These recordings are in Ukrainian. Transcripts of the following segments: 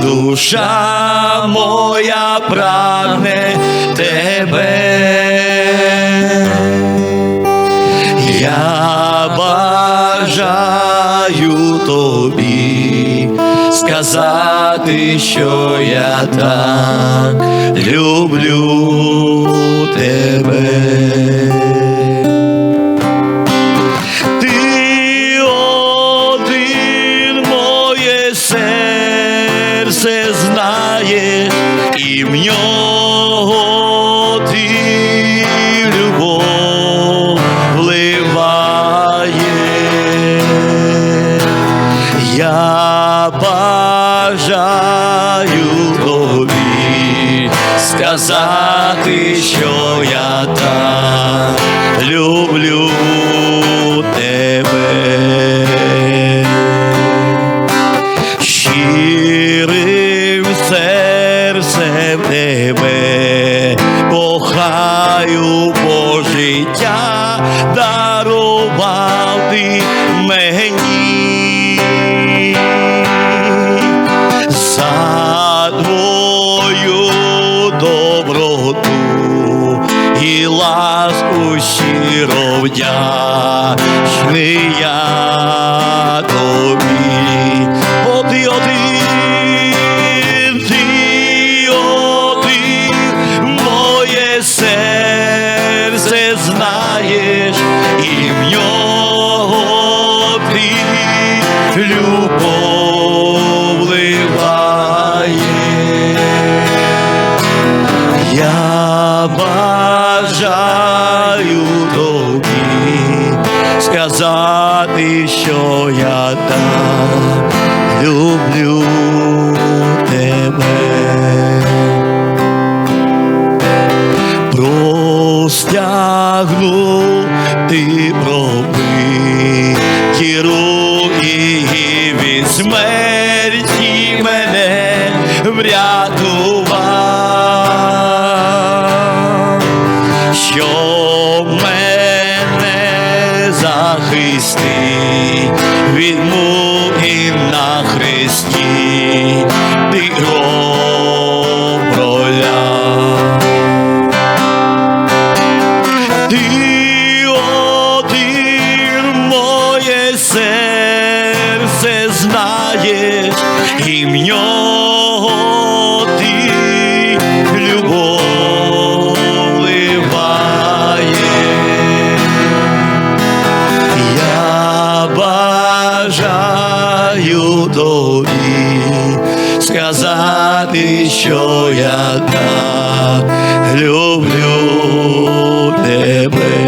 душа моя прагне тебе. Я бажаю тобі сказати, що я так люблю тебе. Тебе. Кохаю по життя дарував ти мені. За твою доброту і ласку щиро вдячний любов. Я бажаю тобі сказати, що я люблю тебе. Смерті мене врятував, що мене захисти від муки на хресті, ти знаєш, і в нього ти любов вливає. Я бажаю тобі сказати, що я так люблю тебе.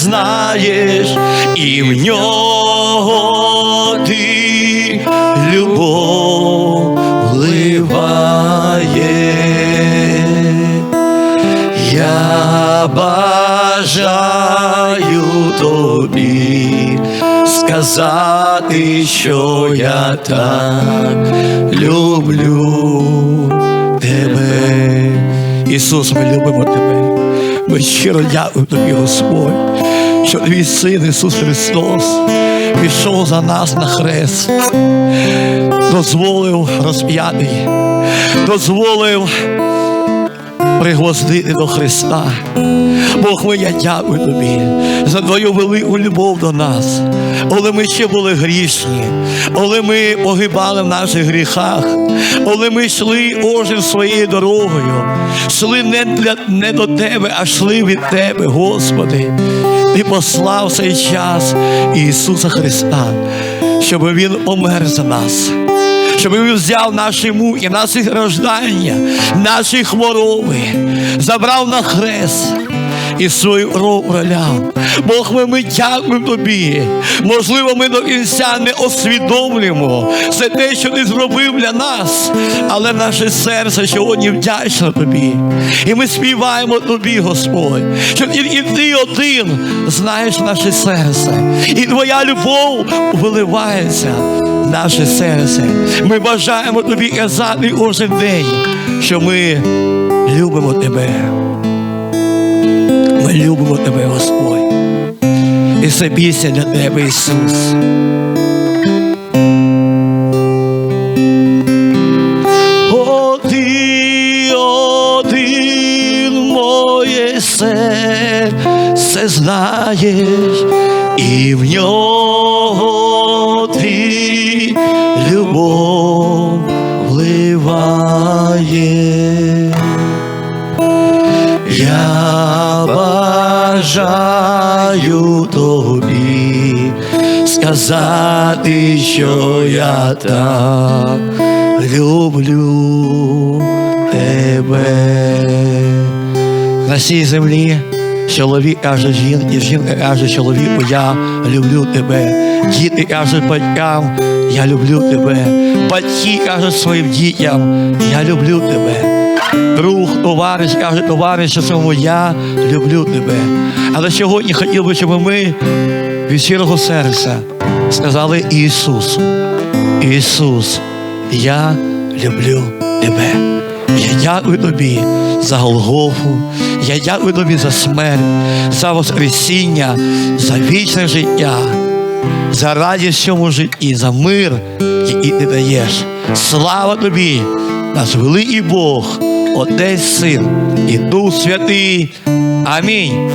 Знаєш, і в нього ти любов вливає. Я бажаю тобі сказати, що я так люблю тебе. Ісус, ми любимо тебе. Ми щиро дякуємо тобі, Господь, що твій син Ісус Христос пішов за нас на хрест, дозволив розп'ятий, дозволив пригвоздити до Христа. Бог ми, я дякую тобі за твою велику любов до нас. Коли ми ще були грішні, коли ми погибали в наших гріхах, коли ми йшли кожен своєю дорогою, йшли не, для, не до тебе, а йшли від тебе, Господи. Ти послав цей час Ісуса Христа, щоб Він помер за нас він взяв наші муки, наші страждання, наші хвороби, забрав на хрест і свою кров проляв. Бог ми, ми дякуємо тобі. Можливо, ми до кінця не усвідомлюємо все те, що ти зробив для нас, але наше серце сьогодні вдячне тобі. І ми співаємо тобі, Господь, що тільки ти один знаєш наше серце, і твоя любов виливається наше серце. Ми бажаємо тобі казати кожен день, що ми любимо тебе. Ми любимо тебе, Господь. І це пісня для тебе, Ісус. О, ти моє серце знаєш, і в нього ти любов вливає. Я бажаю тобі сказати, що я так люблю тебе. На цій землі чоловік каже жінці, жінка каже чоловіку, я люблю тебе. Діти кажуть батькам, я люблю тебе. Батьки кажуть своїм дітям, я люблю тебе. Друг, товариш каже товаришу своєму, я люблю тебе. Але сьогодні хотів би, щоб ми від щирого серця сказали Ісусу, Ісус, я люблю тебе. Я дякую тобі за Голгофу, я дякую тобі за смерть, за Воскресіння, за вічне життя, за радість в цьому житті, за мир, який ти даєш. Слава тобі, наш великий Бог, Отець Син і Дух Святий. Амінь.